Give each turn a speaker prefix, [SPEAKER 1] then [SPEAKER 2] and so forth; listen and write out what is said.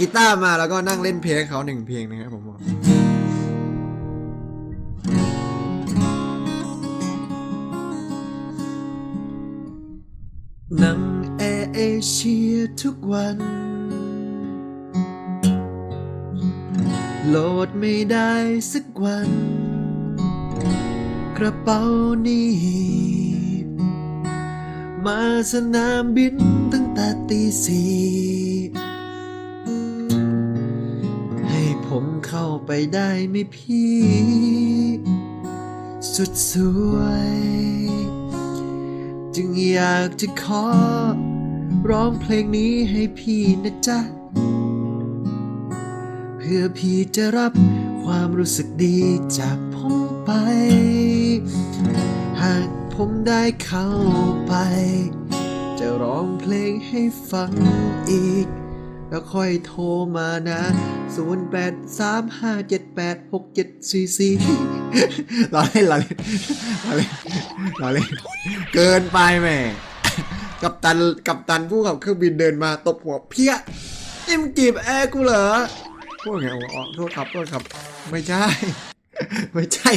[SPEAKER 1] กีตาร์มาแล้วก็นั่งเล่นเพลงเขาหนึ่งเพลงนะครับผมบอกนั่งแอร์เอเชียทุกวัน โหลดไม่ได้สักวัน กระเป๋านี่มาสนามบินตั้งแต่ตีสี่ ไปได้ไหมพี่ สุดสวย จึงอยากจะขอ ร้องเพลงนี้ให้พี่นะจ๊ะ เพื่อพี่จะรับความรู้สึกดีจากผมไป หากผมได้เข้าไป จะร้องเพลงให้ฟังอีก แล้วค่อยโทรมานะ 0 8 3 5 7 8 6 7 4 4เราเล่นเราเล่นเราเล่นเราเล่น เกินไปแหม่กับตันกับตันผู้ขับเครื่องบินเดินมาตบหัวเพี้ยนี่มึงจีบแอร์กูเหรอพวกไงอ๋อโทษครับโทษครับ ไม่ใช่ ไม่ใช่